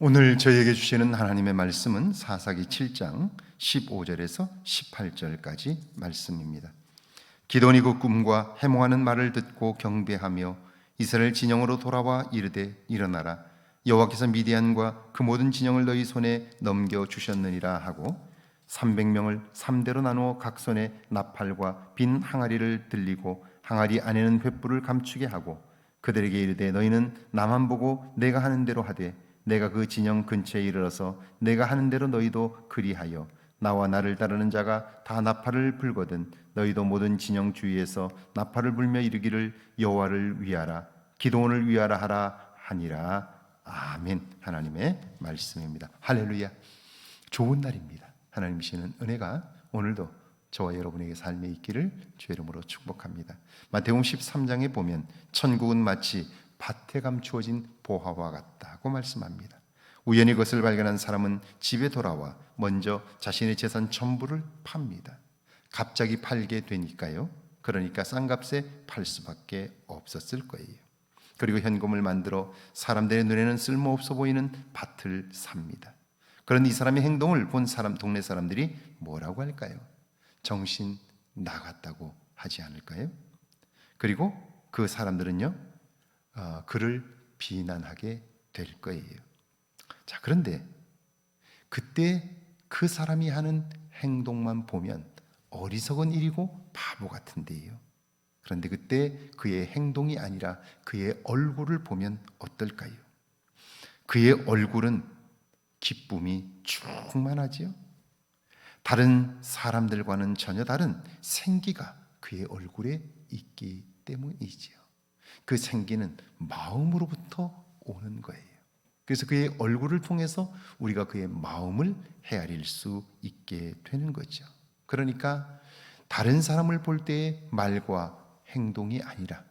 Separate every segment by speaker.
Speaker 1: 오늘 저희에게 주시는 하나님의 말씀은 사사기 7장 15절에서 18절까지 말씀입니다. 기돈이 그 꿈과 해몽하는 말을 듣고 경배하며 이스라엘 진영으로 돌아와 이르되 일어나라 여호와께서 미디안과 그 모든 진영을 너희 손에 넘겨 주셨느니라 하고 300명을 3대로 나누어 각 손에 나팔과 빈 항아리를 들리고 항아리 안에는 횃불을 감추게 하고 그들에게 이르되 너희는 나만 보고 내가 하는 대로 하되 내가 그 진영 근처에 이르러서 내가 하는 대로 너희도 그리하여 나와 나를 따르는 자가 다 나팔을 불거든 너희도 모든 진영 주위에서 나팔을 불며 이르기를 여호와를 위하라 기도원을 위하라 하라 하니라. 아멘. 하나님의 말씀입니다. 할렐루야. 좋은 날입니다. 하나님 주시는 은혜가 오늘도 저와 여러분에게 삶에 있기를 주의 이름으로 축복합니다. 마태복음 13장에 보면 천국은 마치 밭에 감추어진 보화와 같다 고 말씀합니다. 우연히 그것을 발견한 사람은 집에 돌아와 먼저 자신의 재산 전부를 팝니다. 갑자기 팔게 되니까요. 그러니까 싼 값에 팔 수밖에 없었을 거예요. 그리고 현금을 만들어 사람들의 눈에는 쓸모없어 보이는 밭을 삽니다. 그런데 이 사람의 행동을 본 사람 동네 사람들이 뭐라고 할까요? 정신 나갔다고 하지 않을까요? 그리고 그 사람들은요. 어, 그를 비난하게 될 거예요. 자, 그런데 그때 그 사람이 하는 행동만 보면 어리석은 일이고 바보 같은데요. 그런데 그때 그의 행동이 아니라 그의 얼굴을 보면 어떨까요? 그의 얼굴은 기쁨이 충만하지요. 다른 사람들과는 전혀 다른 생기가 그의 얼굴에 있기 때문이지요. 그 생기는 마음으로부터 오는 거예요. 그래서 그의 얼굴을 통해서 우리가 그의 마음을 헤아릴 수 있게 되는 거죠. 그러니까 다른 사람을 볼 때의 말과 행동이 아니라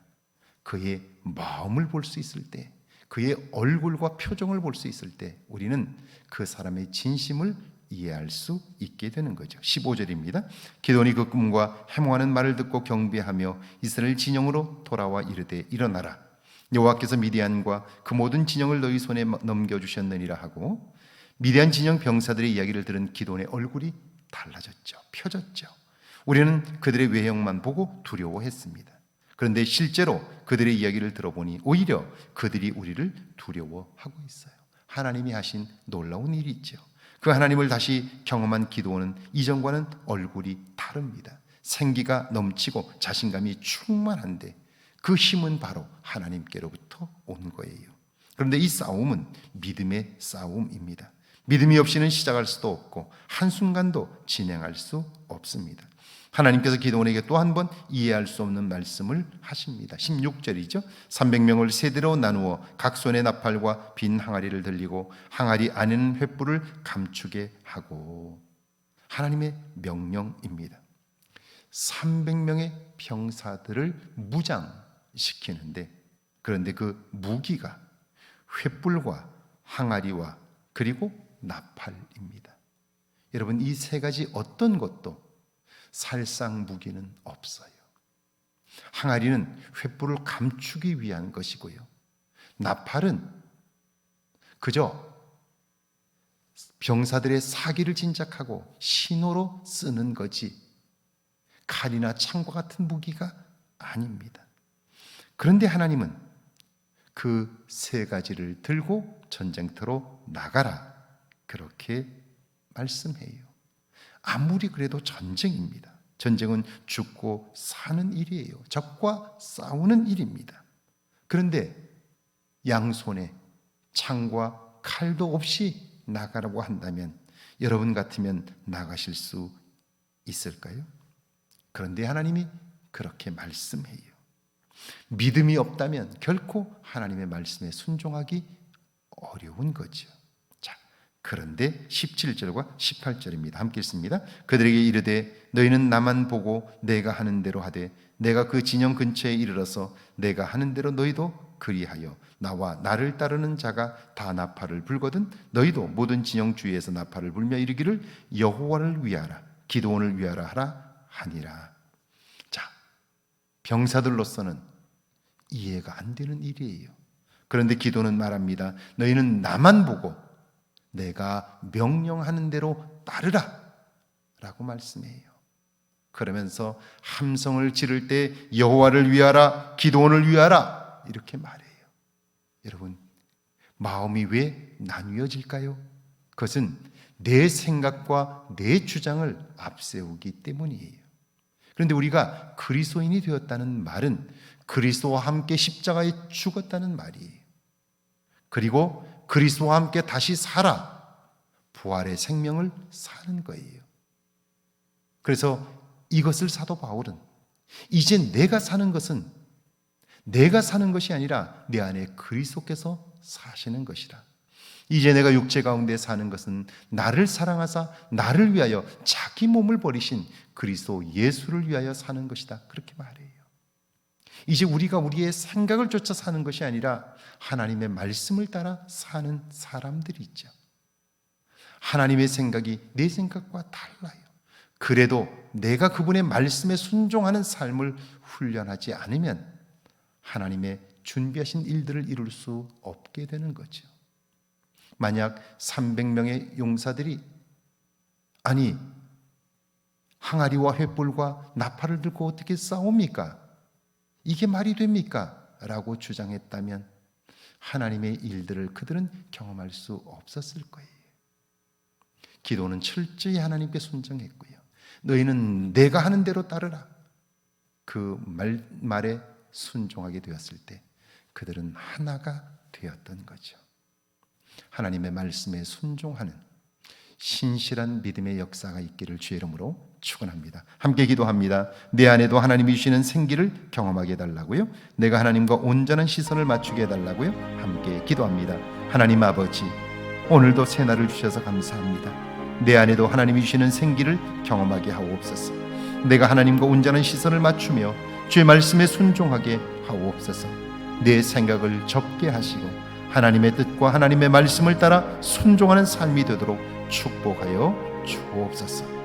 Speaker 1: 그의 마음을 볼 수 있을 때, 그의 얼굴과 표정을 볼 수 있을 때 우리는 그 사람의 진심을 이해할 수 있게 되는 거죠. 15절입니다. 기돈이 그 꿈과 해몽하는 말을 듣고 경배하며 이스라엘 진영으로 돌아와 이르되 일어나라. 여호와께서 미디안과 그 모든 진영을 너희 손에 넘겨 주셨느니라 하고 미디안 진영 병사들의 이야기를 들은 기돈의 얼굴이 달라졌죠. 펴졌죠. 우리는 그들의 외형만 보고 두려워했습니다. 그런데 실제로 그들의 이야기를 들어보니 오히려 그들이 우리를 두려워하고 있어요. 하나님이 하신 놀라운 일이 있죠. 그 하나님을 다시 경험한 기도는 이전과는 얼굴이 다릅니다. 생기가 넘치고 자신감이 충만한데 그 힘은 바로 하나님께로부터 온 거예요. 그런데 이 싸움은 믿음의 싸움입니다. 믿음이 없이는 시작할 수도 없고 한순간도 진행할 수 없습니다. 하나님께서 기도원에게 또 한 번 이해할 수 없는 말씀을 하십니다. 16절이죠. 300명을 세대로 나누어 각 손에 나팔과 빈 항아리를 들리고 항아리 안에는 횃불을 감추게 하고 하나님의 명령입니다. 300명의 병사들을 무장 시키는데 그런데 그 무기가 횃불과 항아리와 그리고 나팔입니다. 여러분 이 세 가지 어떤 것도 살상 무기는 없어요. 항아리는 횃불을 감추기 위한 것이고요. 나팔은 그저 병사들의 사기를 진작하고 신호로 쓰는 거지 칼이나 창과 같은 무기가 아닙니다. 그런데 하나님은 그 세 가지를 들고 전쟁터로 나가라 그렇게 말씀해요. 아무리 그래도 전쟁입니다. 전쟁은 죽고 사는 일이에요. 적과 싸우는 일입니다. 그런데 양손에 창과 칼도 없이 나가라고 한다면 여러분 같으면 나가실 수 있을까요? 그런데 하나님이 그렇게 말씀해요. 믿음이 없다면 결코 하나님의 말씀에 순종하기 어려운 거죠. 그런데 17절과 18절입니다. 함께 읽습니다. 그들에게 이르되 너희는 나만 보고 내가 하는 대로 하되 내가 그 진영 근처에 이르러서 내가 하는 대로 너희도 그리하여 나와 나를 따르는 자가 다 나팔을 불거든 너희도 모든 진영 주위에서 나팔을 불며 이르기를 여호와를 위하라 기도원을 위하라 하라 하니라. 자, 병사들로서는 이해가 안 되는 일이에요. 그런데 기도는 말합니다. 너희는 나만 보고 내가 명령하는 대로 따르라 라고 말씀해요. 그러면서 함성을 지를 때 여호와를 위하라 기도원을 위하라 이렇게 말해요. 여러분 마음이 왜 나뉘어질까요? 그것은 내 생각과 내 주장을 앞세우기 때문이에요. 그런데 우리가 그리스도인이 되었다는 말은 그리스도와 함께 십자가에 죽었다는 말이에요. 그리고 그리스도와 함께 다시 살아 부활의 생명을 사는 거예요. 그래서 이것을 사도 바울은 이제 내가 사는 것은 내가 사는 것이 아니라 내 안에 그리스도께서 사시는 것이라. 이제 내가 육체 가운데 사는 것은 나를 사랑하사 나를 위하여 자기 몸을 버리신 그리스도 예수를 위하여 사는 것이다. 그렇게 말해요. 이제 우리가 우리의 생각을 쫓아 사는 것이 아니라 하나님의 말씀을 따라 사는 사람들이 있죠. 하나님의 생각이 내 생각과 달라요. 그래도 내가 그분의 말씀에 순종하는 삶을 훈련하지 않으면 하나님의 준비하신 일들을 이룰 수 없게 되는 거죠. 만약 300명의 용사들이 아니 항아리와 횃불과 나팔을 들고 어떻게 싸웁니까? 이게 말이 됩니까? 라고 주장했다면 하나님의 일들을 그들은 경험할 수 없었을 거예요. 기도는 철저히 하나님께 순종했고요. 너희는 내가 하는 대로 따르라. 그 말, 말에 순종하게 되었을 때 그들은 하나가 되었던 거죠. 하나님의 말씀에 순종하는 신실한 믿음의 역사가 있기를 주의 이름으로 축원합니다. 함께 기도합니다. 내 안에도 하나님이 주시는 생기를 경험하게 해달라고요. 내가 하나님과 온전한 시선을 맞추게 해달라고요. 함께 기도합니다. 하나님 아버지, 오늘도 새날을 주셔서 감사합니다. 내 안에도 하나님이 주시는 생기를 경험하게 하옵소서. 내가 하나님과 온전한 시선을 맞추며 주의 말씀에 순종하게 하옵소서. 내 생각을 접게 하시고 하나님의 뜻과 하나님의 말씀을 따라 순종하는 삶이 되도록 축복하여 주옵소서.